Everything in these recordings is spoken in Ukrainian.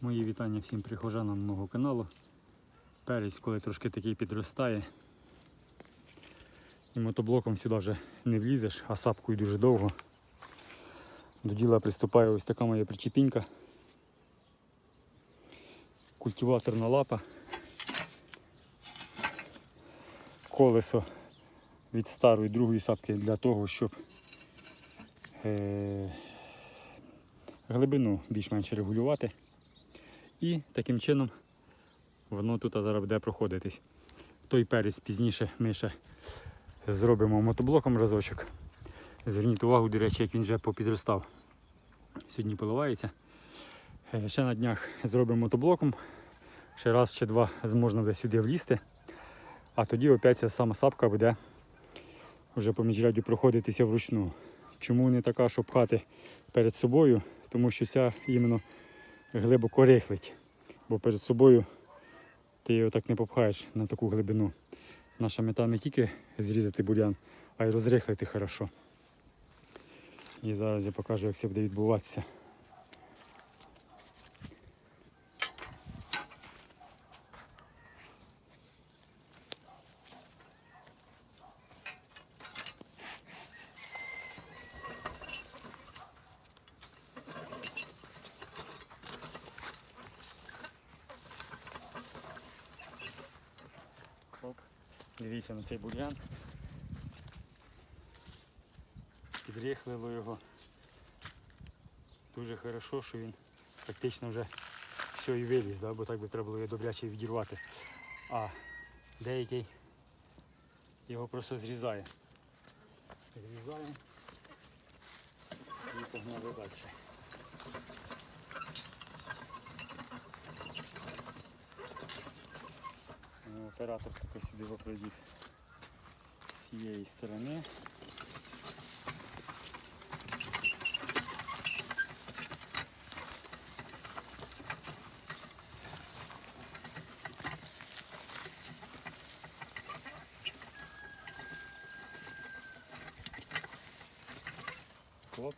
Мої вітання всім прихожанам мого каналу. Перець, коли трошки такий підростає. І мотоблоком сюди вже не влізеш, а сапкою дуже довго. До діла приступає ось така моя причепінька. Культиваторна лапа. Колесо від старої другої сапки для того, щоб е- глибину більш-менш регулювати. І таким чином воно тут зараз буде проходитись. Той перець пізніше ми ще зробимо мотоблоком разочок. Зверніть увагу, до речі, як він вже попідростав. Сьогодні поливається. Е, Ще на днях зробимо мотоблоком. Ще раз чи два зможна буде сюди влізти. А тоді опять ця сама сапка буде вже по міжряді проходитися вручну. Чому не така, щоб пхати перед собою? Тому що ця іменно глибоко рихлить. Бо перед собою ти його так не попхаєш на таку глибину. Наша мета не тільки зрізати бурян, а й розрихлити хорошо. І зараз я покажу, як це буде відбуватися. Оп. Дивіться на цей бур'ян. Підрихлило його. Дуже хорошо, що він практично вже все і виліз, да? бо так би треба було його добряче відірвати. А деякий його просто зрізає. Зрізає і погнали далі. Ну, Оператор такой сюди з цієї сторони. Хлоп.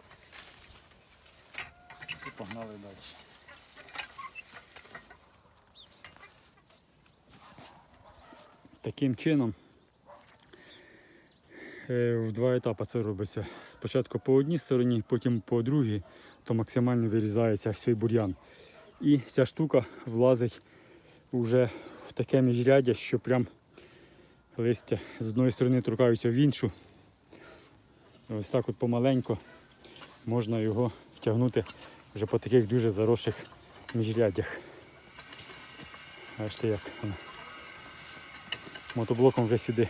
І погнали далі. Таким чином в два етапи це робиться. Спочатку по одній стороні, потім по другій, то максимально вирізається цей бур'ян. І ця штука влазить вже в таке міжряддя, що прям листя з одної сторони торкаються в іншу. Ось так от помаленько можна його тягнути вже по таких дуже заросших міжряддях. Бачите як мотоблоком вже сюди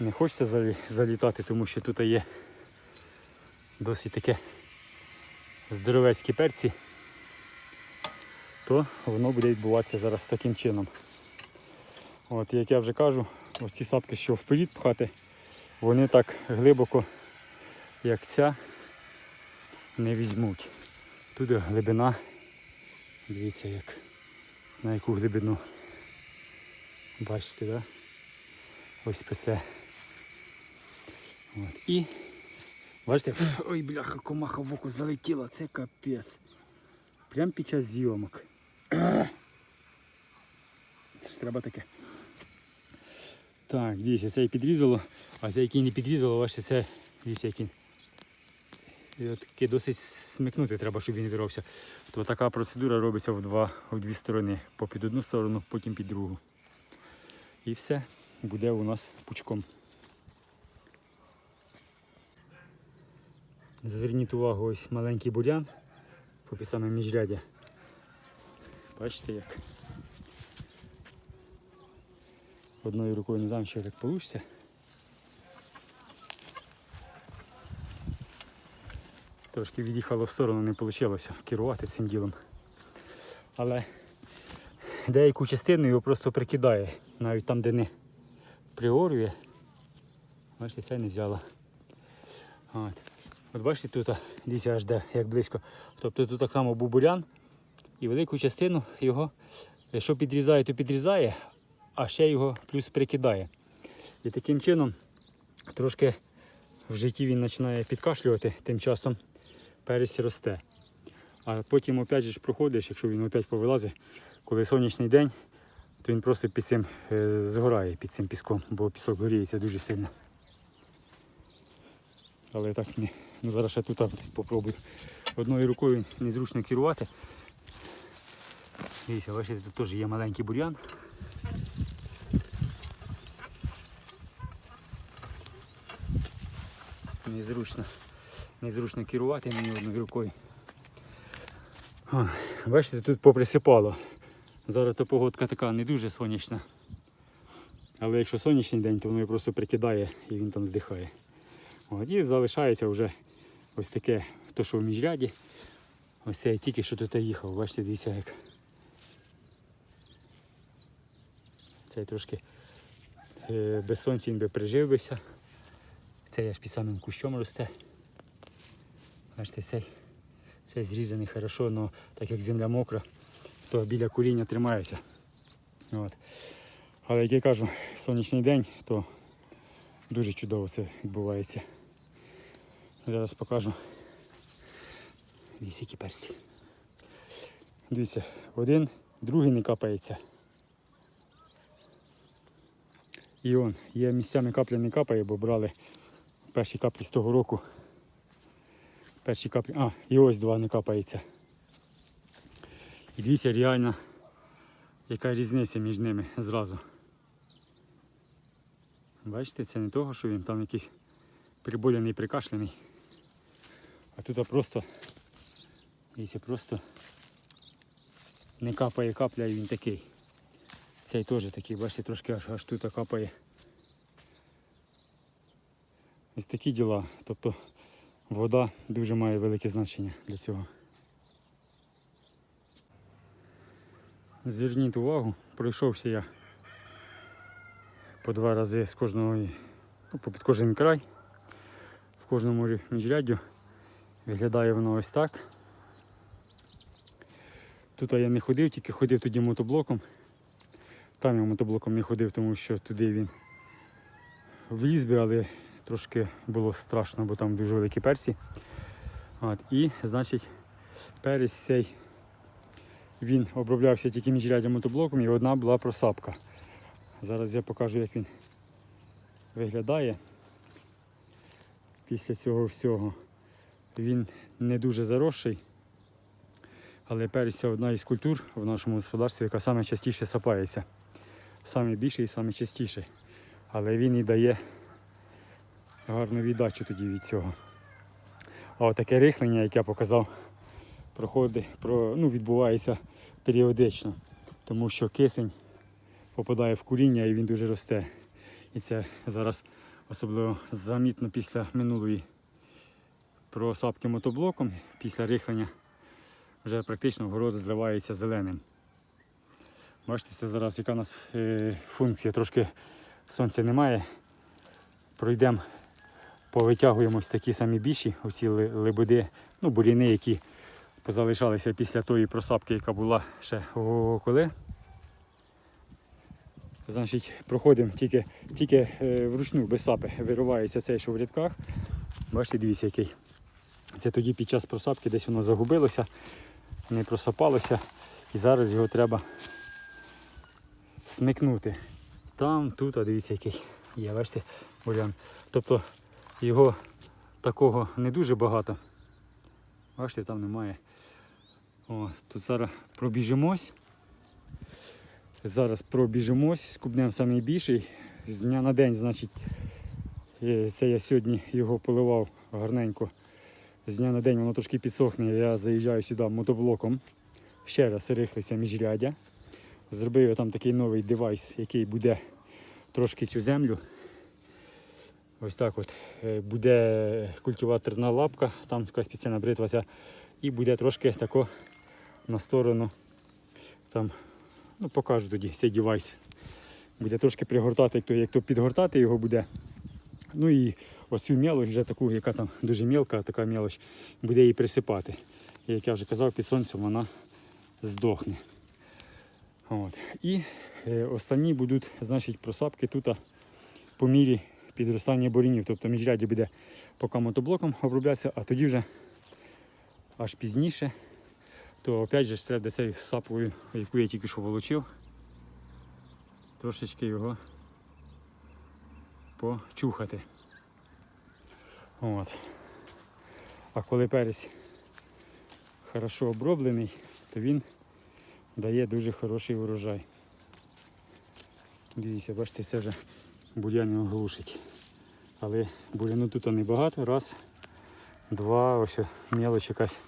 не хочеться залітати, тому що тут є досить таке здоровецькі перці, то воно буде відбуватися зараз таким чином. От, як я вже кажу, оці сапки, що вперед пхати, вони так глибоко, як ця, не візьмуть. Тут глибина, дивіться як, на яку глибину. Бачите, да? Ось по це. От. І бачите, ой, бляха, комаха в око залетіла, це капець. Прям під час зйомок. Треба таке. Так, дивіться, це і підрізало, а це який не підрізало, бачите, це дивіться який. І досить смикнути треба, щоб він вировся. То така процедура робиться в, два, в дві сторони. По під одну сторону, потім під другу. І все буде у нас пучком. Зверніть увагу, ось маленький бурян по саме міжрядя. Бачите як. Одною рукою не знаю, що так вийде. Трошки від'їхало в сторону, не вийшло керувати цим ділом. Але деяку частину його просто прикидає, навіть там, де не приорює. Бачите, це не взяла. От. От бачите, тут, дивіться аж де, як близько. Тобто тут так само був бурян і велику частину його, якщо підрізає, то підрізає, а ще його плюс прикидає. І таким чином трошки в житті він починає підкашлювати, тим часом перець росте. А потім опять же проходиш, якщо він опять повилазить, коли сонячний день, то він просто під цим е, згорає під цим піском, бо пісок горіється дуже сильно. Але так ні. Ну, зараз ще тут попробую. Одною рукою незручно керувати. Дивіться, бачите, тут теж є маленький бур'ян. Незручно. Незручно керувати мені одною рукою. О, бачите, тут поприсипало. Зараз то погодка така не дуже сонячна. Але якщо сонячний день, то воно просто прикидає і він там здихає. От, і залишається вже ось таке, то що в міжряді. Ось це я тільки що тут їхав, бачите, дивіться як. Цей трошки е, без сонця він би бися. Цей аж під самим кущом росте. Бачите, цей, цей зрізаний хорошо, але так як земля мокра, то біля коріння тримається. От. Але як я кажу, сонячний день, то дуже чудово це відбувається. Зараз покажу. Дивіться, які перці. Дивіться, один, другий не капається. І он, є місцями капля не капає, бо брали перші каплі з того року. Перші каплі. А, і ось два не капається. І дивіться реально, яка різниця між ними зразу. Бачите, це не того, що він там якийсь приболяний, прикашляний. А тут просто, дивіться, просто не капає капля і він такий. Цей теж такий, бачите, трошки аж, аж тут капає. Ось такі діла. Тобто вода дуже має велике значення для цього. Зверніть увагу, пройшовся я по два рази з кожного, ну, під кожен край, в кожному міжряддю. Виглядає воно ось так. Тут я не ходив, тільки ходив тоді мотоблоком. Там я мотоблоком не ходив, тому що туди він вліз би, але трошки було страшно, бо там дуже великі перці. От, і, значить, перець цей він оброблявся тільки міжряддям мотоблоком і одна була просапка. Зараз я покажу, як він виглядає після цього всього. Він не дуже заросший, але перець це одна із культур в нашому господарстві, яка саме частіше сапається. Саме більший і саме частіший. Але він і дає гарну віддачу тоді від цього. А отаке рихлення, як я показав, проходить, про, ну, відбувається періодично, тому що кисень попадає в куріння і він дуже росте. І це зараз особливо замітно після минулої просапки мотоблоком, після рихлення вже практично город зливається зеленим. Бачите, зараз яка у нас е, функція, трошки сонця немає. Пройдемо, повитягуємо ось такі самі більші, оці лебеди, ну, буріни, які позалишалися після тої просапки, яка була ще коли. Значить, проходимо тільки, тільки е, вручну без сапи виривається цей, що в рядках. Бачите, дивіться, який. Це тоді під час просапки десь воно загубилося, не просапалося. І зараз його треба смикнути. Там, тут, а дивіться, який є, бачите, бурян. Тобто його такого не дуже багато. Бачите, там немає. О, тут зараз пробіжимось. Зараз пробіжимось, скубнемо найбільший. З дня на день, значить, е, це я сьогодні його поливав гарненько. З дня на день воно трошки підсохне. Я заїжджаю сюди мотоблоком. Ще раз рихлиться міжрядя. Зробив я там такий новий девайс, який буде трошки цю землю. Ось так от. е, Буде культиваторна лапка, там така спеціальна бритва і буде трошки тако на сторону. Там, ну покажу тоді цей девайс. Буде трошки пригортати, як то підгортати його буде. Ну і оцю мелоч, вже таку, яка там дуже мелка, така мелоч, буде її присипати. І як я вже казав, під сонцем вона здохне. От. І е, останні будуть значить, просапки тут по мірі підростання бурінів. Тобто міжряді буде поки мотоблоком оброблятися, а тоді вже аж пізніше, то опять же треба цією сапою, яку я тільки що волочив, трошечки його почухати. От. А коли перець хорошо оброблений, то він дає дуже хороший урожай. Дивіться, бачите, це вже бур'ян глушить. Але буряну тут небагато. Раз, два, ось мелоч якась.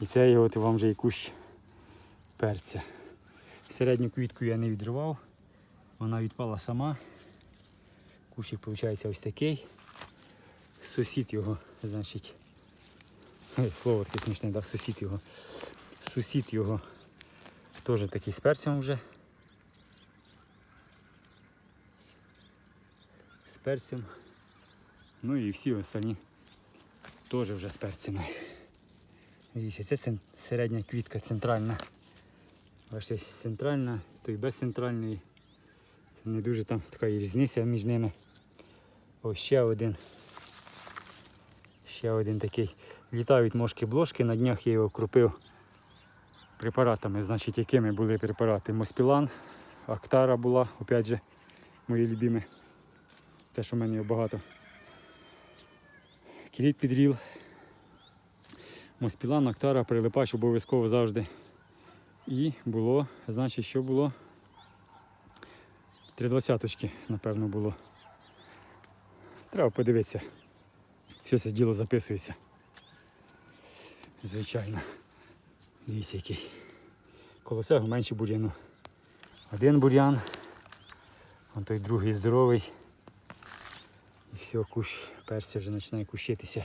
І це є от вам вже і кущ перця. Середню квітку я не відривав, вона відпала сама. Кущик виходить ось такий. Сусід його, значить, слово таке смішне, да? сусід його. Сусід його теж такий з перцем вже. З перцем. Ну і всі останні теж вже з перцями. Дивіться, це середня квітка центральна. Бачите, центральна, то й безцентральний. Це не дуже там така різниця між ними. Ось ще один. Ще один такий. Літають мошки-блошки, на днях я його крупив препаратами. Значить, якими були препарати? Моспілан, Актара була, опять же, мої любимі. Те, що в мене його багато. Кіліт підріл. Моспілан, Актара, прилипач обов'язково завжди. І було, значить, що було? Три двадцяточки, напевно, було. Треба подивитися. Все це діло записується. Звичайно. Дивіться який. Коло цього менше бур'яну. Один бур'ян, а той другий здоровий. І все, кущ перця вже починає кущитися.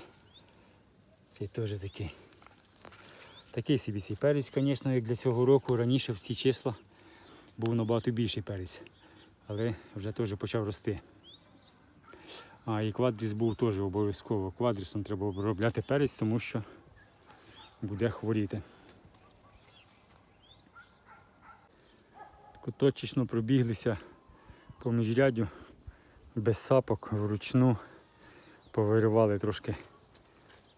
Цей теж такий. Такий собі цей перець, звісно, як для цього року. Раніше в ці числа був набагато більший перець. Але вже теж почав рости. А і квадріс був теж обов'язково. Квадрісом треба обробляти перець, тому що буде хворіти. Точечно пробіглися по міжрядю без сапок вручну. Повиривали трошки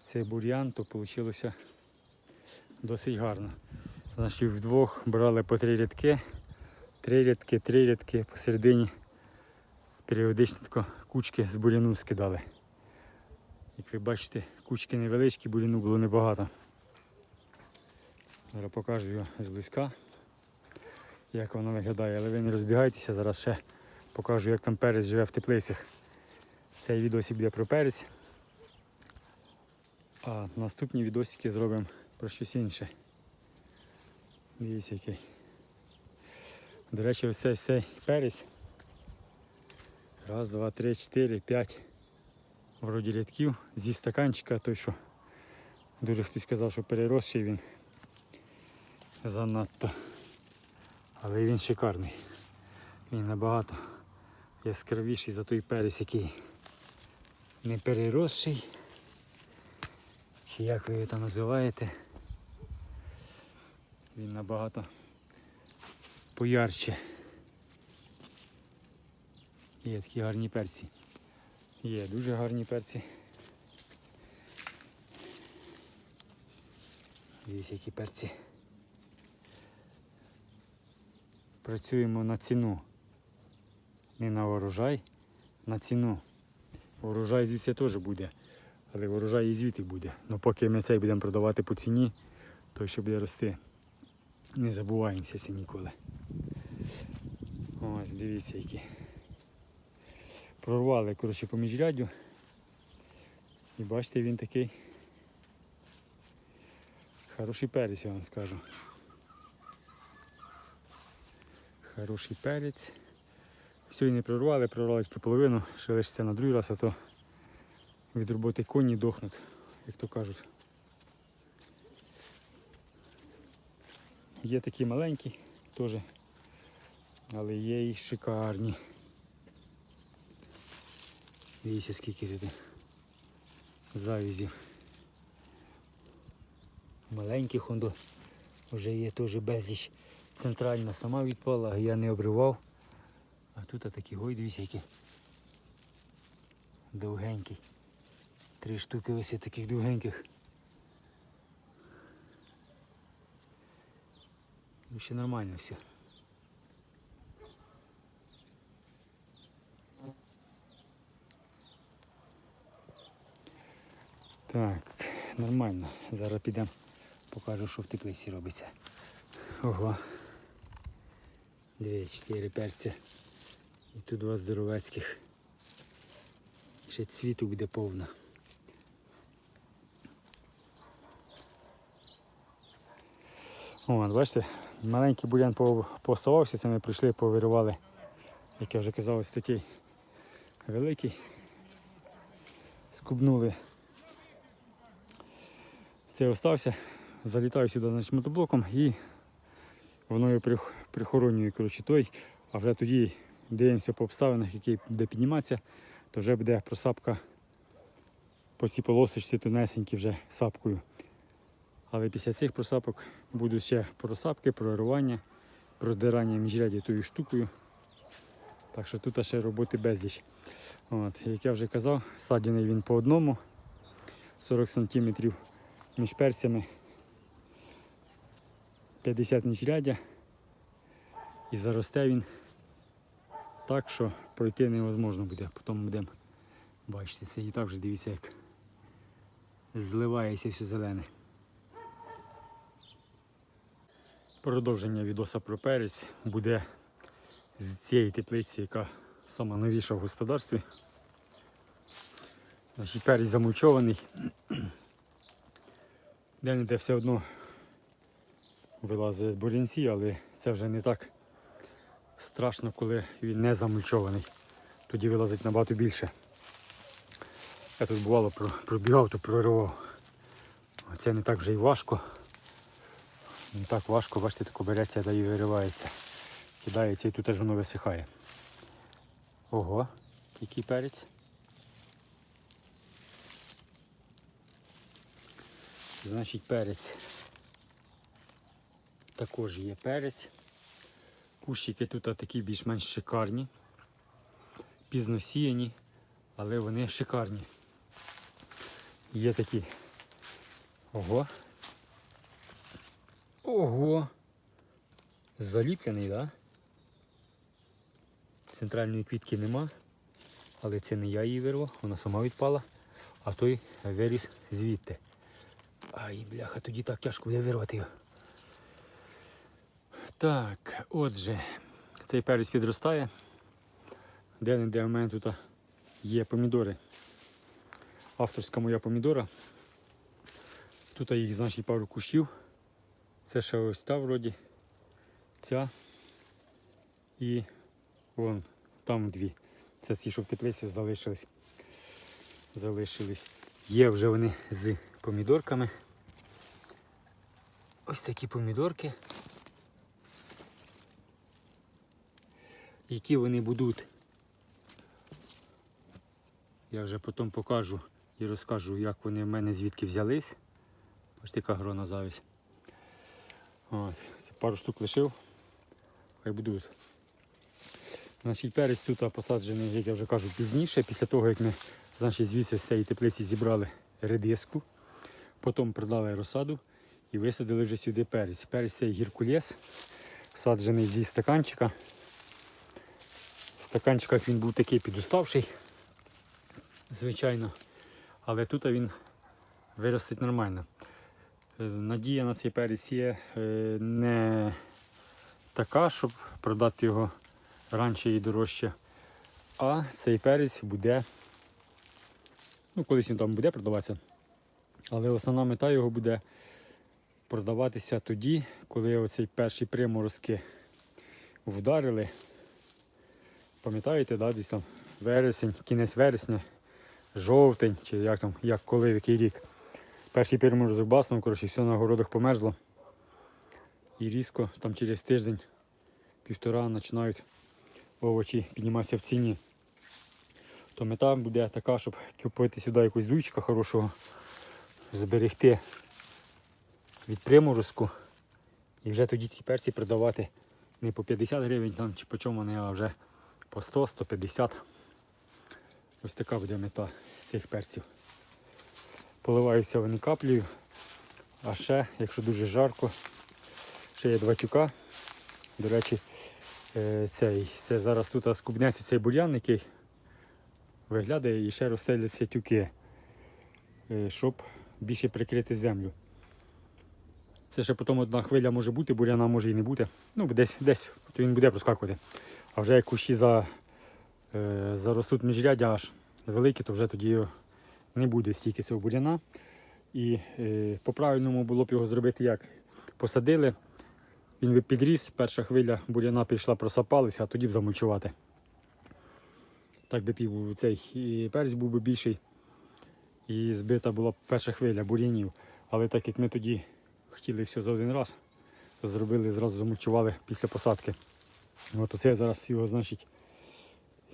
цей бур'ян, то вийшло досить гарно. Значить, вдвох брали по три рядки, три рядки, три рядки посередині періодично тако кучки з буряну скидали. Як ви бачите, кучки невеличкі, буряну було небагато. Зараз покажу його зблизька, як воно виглядає, але ви не розбігайтеся, зараз ще покажу, як там перець живе в теплицях. Цей відосик буде про перець. А наступні відосики зробимо про щось інше. Дивіться який. До речі, ось цей, цей перець. Раз, два, три, чотири, п'ять. Вроді рядків зі стаканчика, той що дуже хтось сказав, що переросший він занадто. Але він шикарний. Він набагато яскравіший за той перець, який не переросший. Чи як ви його називаєте. Він набагато поярче. Є такі гарні перці. Є дуже гарні перці. Дивіться, які перці. Працюємо на ціну. Не на урожай, на ціну. Урожай звідси теж буде, але урожай і звідти буде. Ну поки ми цей будемо продавати по ціні, то ще буде рости. Не забуваємося це ніколи. Ось, дивіться які. Прорвали коротше, по міжряддю. І бачите, він такий хороший перець, я вам скажу. Хороший перець. Сьогодні прорвали, прорвали тільки половину, ще лишиться на другий раз, а то від роботи коні дохнуть, як то кажуть. Є такі маленькі теж, але є і шикарні. Дивіться скільки тут завізів. Маленьких он вже є теж безліч. Центральна сама відпала, я не обривав. А тут такі гой, дивіться, які довгенькі. Три штуки ось таких довгеньких. Ну, Ще нормально все. Так, нормально. Зараз підемо, покажу, що в теплиці робиться. Ого. Дві, чотири перця. І тут два здоровецьких. Ще цвіту буде повно. О, бачите, маленький бурян по- пооставався, це ми прийшли, повиривали, як я вже казав, ось такий великий. Скубнули. Цей остався, залітаю сюди значить, мотоблоком і воно його прих- прихоронює коротше, той, а вже тоді дивимося по обставинах, який буде підніматися, то вже буде просапка по цій полосочці тонесенькі вже сапкою. Але після цих просапок будуть ще просапки, проривання, продирання міжряді тою штукою. Так що тут ще роботи безліч. От, як я вже казав, саджений він по одному 40 см між перцями 50 міжрядя. І заросте він так, що пройти невозможно буде. Потім будемо бачити. Це і так вже дивіться, як зливається все зелене. Продовження відоса про перець буде з цієї теплиці, яка сама новіша в господарстві. Значить, перець замульчований. Де-не-де все одно вилазить бурянці, але це вже не так страшно, коли він не замульчований. Тоді вилазить набагато більше. Я тут бувало пробігав, то проривав. Це не так вже й важко. Не так важко, бачите, тако береться да і виривається. Кидається і тут теж воно висихає. Ого, який перець. Значить перець. Також є перець. Кущики тут такі більш-менш шикарні. Пізно сіяні, але вони шикарні. Є такі. Ого. Ого! Заліплений, так? Да? Центральної квітки нема, але це не я її вирвав, вона сама відпала, а той виріс звідти. Ай, бляха, тоді так тяжко буде вирвати його. Так, отже, цей перець підростає. Де-не-де у мене тут є помідори. Авторська моя помідора. Тут їх, значить, пару кущів. Це ще ось та вроді. Ця. І вон там дві. Це ці, що в теплиці залишились. Залишились. Є вже вони з помідорками. Ось такі помідорки. Які вони будуть. Я вже потім покажу і розкажу, як вони в мене звідки взялись. Ось така грона завість. От, пару штук лишив. Хай будуть. Значить, перець тут посаджений, як я вже кажу, пізніше, після того, як ми значить, звідси з цієї теплиці зібрали редиску, потім продали розсаду і висадили вже сюди перець. Перець цей гіркулес, саджений зі стаканчика. В стаканчиках він був такий підуставший, звичайно. Але тут він виростить нормально. Е, Надія на цей перець є е, не така, щоб продати його раніше і дорожче. А цей перець буде, ну колись він там буде продаватися. Але основна мета його буде продаватися тоді, коли оцей перші приморозки вдарили. Пам'ятаєте, да, десь там вересень, кінець вересня, жовтень, чи як там, як коли, який рік. Перший приморозок баснув, коротше, все на городах померзло. І різко там через тиждень, півтора починають овочі підніматися в ціні. То мета буде така, щоб купити сюди якусь дуйчика хорошого, зберегти від приморозку. І вже тоді ці перці продавати не по 50 гривень там, чи по чому вони, а вже по 100-150. Ось така буде мета з цих перців. Поливаються вони каплею. А ще, якщо дуже жарко, ще є два тюка До речі, е, цей, це зараз тут скубнеться цей бур'ян, який виглядає і ще розстеляться тюки, е, щоб більше прикрити землю. Це ще потім одна хвиля може бути, бур'яна може і не бути. Ну, десь, десь він буде проскакувати. А вже як кущі за, е, заростуть міжрядя аж великі, то вже тоді не буде стільки цього бур'яна. І е, по-правильному було б його зробити як? Посадили, він би підріс, перша хвиля бур'яна пішла, просапалася, а тоді б замульчувати. Так би пів цей і перець був би більший. І збита була перша хвиля бур'янів. Але так як ми тоді хотіли все за один раз, зробили, зразу замульчували після посадки. От оце я зараз його, значить,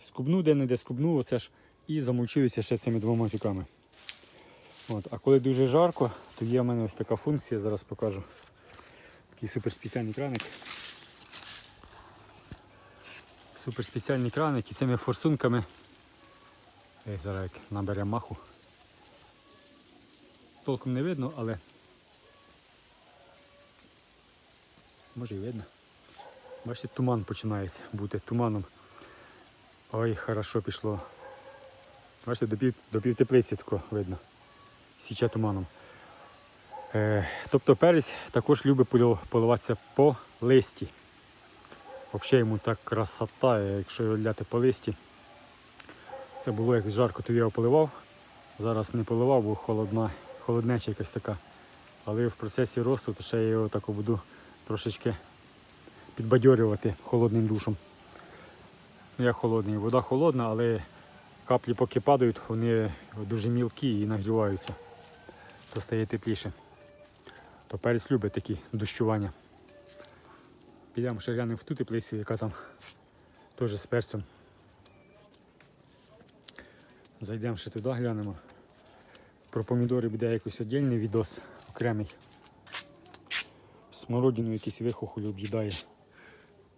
скубну де-не-де скубну, оце ж, і замульчуюся ще цими двома тюками. От. А коли дуже жарко, то є в мене ось така функція, зараз покажу. Такий суперспеціальний краник. Суперспеціальний краник і цими форсунками. Зараз як набере маху. Толком не видно, але може і видно. Бачите, туман починається бути туманом. Ой, хорошо пішло. Бачите, до пів, до пів тако видно. Січе туманом. Е, тобто перець також любить поливатися по листі. Взагалі йому так красота, якщо його ляти по листі. Це було як жарко, то я його поливав. Зараз не поливав, бо холодна, холоднеча якась така. Але в процесі росту то ще я його так буду трошечки підбадьорювати холодним душем. Ну, як холодний, вода холодна, але каплі поки падають, вони дуже мілкі і нагріваються, то стає тепліше. То перець любить такі дощування. Підемо ще глянемо в ту теплицю, яка там теж з перцем. Зайдемо ще туди, глянемо. Про помідори буде якийсь віддільний відос окремий. Смородину якийсь вихохоль об'їдає.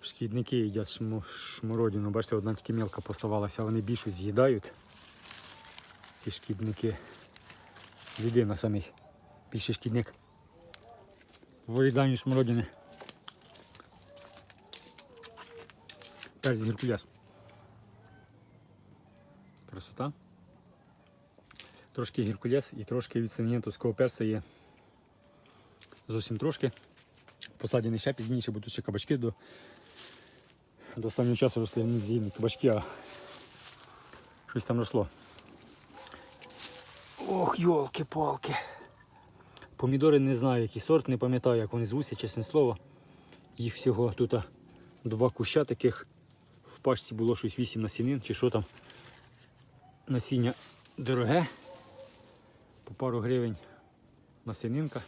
Шкідники їдять шмо- шмородину. Бачите, одна тільки мілка поставалася, вони більшу з'їдають. Ці шкідники. Людина самих більший шкідник. В виїданні шмородини. Перець геркуляс. Красота. Трошки геркуляс і трошки від сингентовського перця є. Зовсім трошки. Посадені ще пізніше, будуть ще кабачки до, до самого часу росли не з'їдні кабачки, а щось там росло. Ох, йолки-палки. Помідори не знаю, який сорт, не пам'ятаю, як вони звуться, чесне слово. Їх всього тут два куща таких. В пачці було щось 8 насінин чи що там. Насіння дороге. По пару гривень насінинка.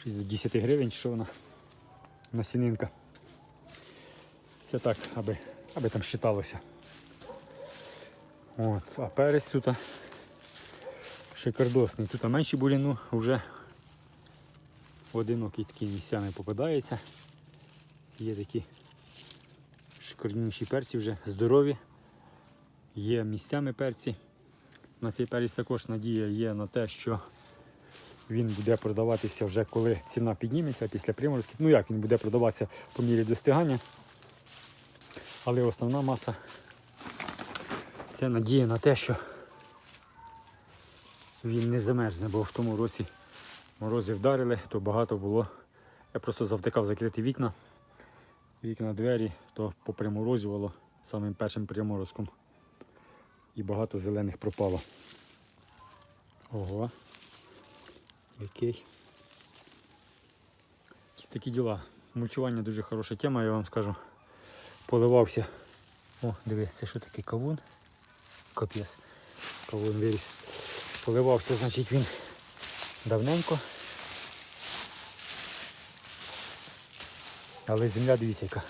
Щось до 10 гривень, що вона насінинка. Це так, аби, аби там считалося. От, а перець тут шикардосний. Тут менші буряну вже одинокий такий місцями попадається. Є такі шикарніші перці вже здорові. Є місцями перці. На цей перець також надія є на те, що він буде продаватися вже коли ціна підніметься після приморозків. Ну як він буде продаватися по мірі достигання. Але основна маса це надія на те, що він не замерзне, бо в тому році морози вдарили, то багато було. Я просто завтикав закрити вікна, вікна, двері, то поприморозювало самим першим приморозком. І багато зелених пропало. Ого. Який. Такі діла. Мульчування дуже хороша тема, я вам скажу. Поливався. О, диви, це що таке кавун? Капець. Кавун виріс. Поливався, значить, він давненько. Але земля, дивіться, яка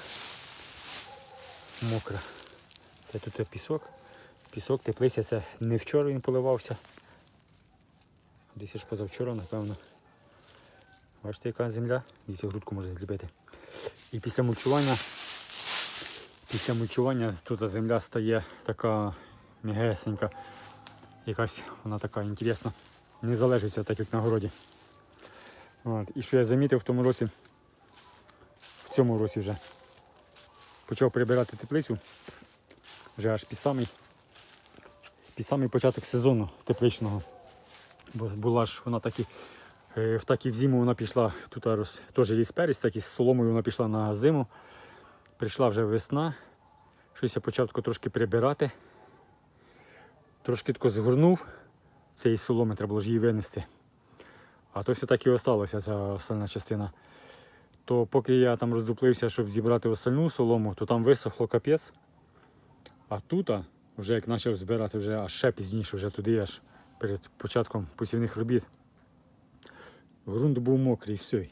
мокра. Це тут пісок. Пісок, теплиця, це не вчора він поливався. Десь ж позавчора, напевно. Бачите, яка земля? Дивіться, грудку може зліпити. І після мульчування, після мульчування тут земля стає така м'ягесенька. Якась вона така інтересна. Не залежиться так, як на городі. От. І що я замітив в тому році, в цьому році вже почав прибирати теплицю. Вже аж під самий, під самий початок сезону тепличного. Бо була ж вона таки, е, в такі в зиму вона пішла, тут роз, теж є перець, так і з соломою вона пішла на зиму. Прийшла вже весна. Щось я почав трошки прибирати. Трошки тако згорнув цієї соломи, треба було ж її винести. А то все так і осталося, ця остальна частина. То поки я там роздуплився, щоб зібрати остальну солому, то там висохло капець. А тут, вже як почав збирати, вже аж ще пізніше, вже туди, аж перед початком посівних робіт. Грунт був мокрий, все.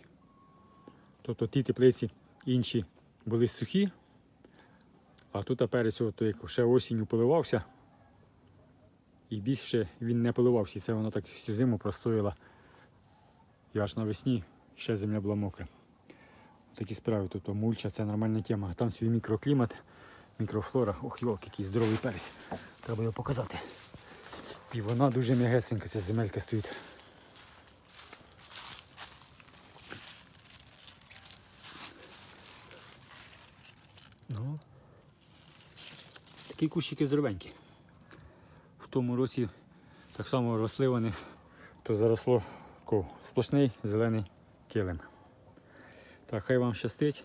Тобто ті теплиці інші були сухі, а тут перець, от, як ще осінню поливався, і більше він не поливався. Це воно так всю зиму простоїло. І аж навесні ще земля була мокра. Такі справи, тобто мульча це нормальна тема. Там свій мікроклімат, мікрофлора. Ох, йолки, який здоровий перець. Треба його показати. І вона дуже м'ягесенька, ця земелька стоїть. Ну, такі кущики здоровенькі. В тому році так само росли вони, то заросло ко, сплошний зелений килим. Так, хай вам щастить.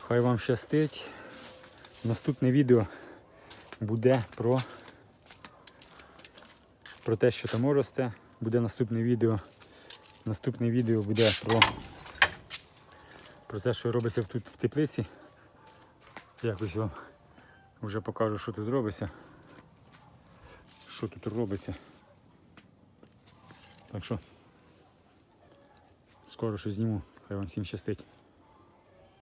Хай вам щастить. Наступне відео буде про, про те, що там росте. Буде наступне відео. Наступне відео буде про, про те, що робиться тут в теплиці. Якось вам вже покажу, що тут робиться. Що тут робиться. Так що скоро що зніму. Хай вам всім щастить.